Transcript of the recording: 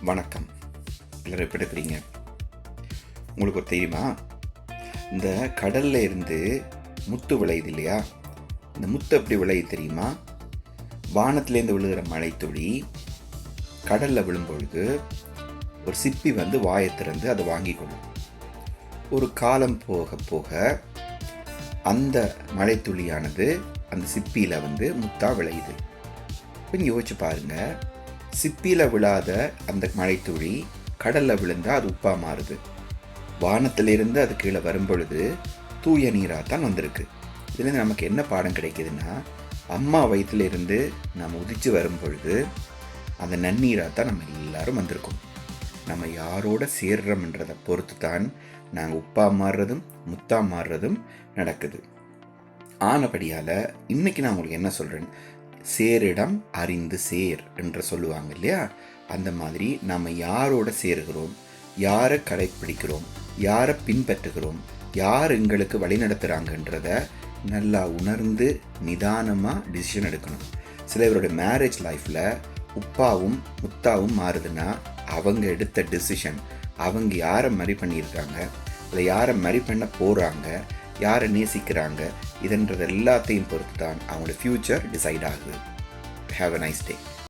வணக்கம். எல்லோரும் எப்படி இருக்கிறீங்க? உங்களுக்கு ஒரு தெரியுமா? இந்த கடல்ல இருந்து முத்து விளையுது இல்லையா? இந்த முத்து எப்படி விளையுது தெரியுமா? வானத்துலேருந்து விழுகிற மழைத்துளி கடலில் விழும்பொழுது ஒரு சிப்பி வந்து வாயை திறந்து அதை வாங்கிக்கொள்ளும் ஒரு காலம் போக போக அந்த மழைத்துளியானது அந்த சிப்பியில் வந்து முத்தாக விளையுது. கொஞ்சம் யோசிச்சு பாருங்கள் சிப்பியில் விழாத அந்த மழைத்துளி கடலில் விழுந்தால் அது உப்பா மாறுது. வானத்திலிருந்து அது கீழே வரும்பொழுது தூய நீராக தான் வந்திருக்கு. இதுலேருந்து நமக்கு என்ன பாடம் கிடைக்குதுன்னா அம்மா வயிற்றிலிருந்து நம்ம உதிச்சு வரும் பொழுது அந்த நன்னீராக தான் நம்ம எல்லாரும் வந்திருக்கோம். நம்ம யாரோட சேர்றோம்ன்றதை பொறுத்து தான் நாங்கள் உப்பா மாறுறதும் முத்தா மாறுறதும் நடக்குது. ஆனபடியால் இன்னைக்கு நான் உங்களுக்கு என்ன சொல்கிறேன் சேரிடம் அறிந்து சேர் என்று சொல்லுவாங்க இல்லையா? அந்த மாதிரி நம்ம யாரோட சேருகிறோம்? யாரை கடைப்பிடிக்கிறோம்? யாரை பின்பற்றுகிறோம்? யார் எங்களுக்கு வழிநடத்துகிறாங்கன்றத நல்லா உணர்ந்து நிதானமாக டிசிஷன் எடுக்கணும். சில மேரேஜ் லைஃப்பில் உப்பாவும் முத்தாவும் மாறுதுன்னா அவங்க எடுத்த டிசிஷன் அவங்க யாரை மறி பண்ணியிருக்காங்க? இல்லை யாரை மறி பண்ண போகிறாங்க யாரை நேசிக்கிறாங்க? இதன்றது எல்லாத்தையும் பொறுத்து தான் அவங்களோட ஃப்யூச்சர் டிசைட் ஆகுது. Have a nice day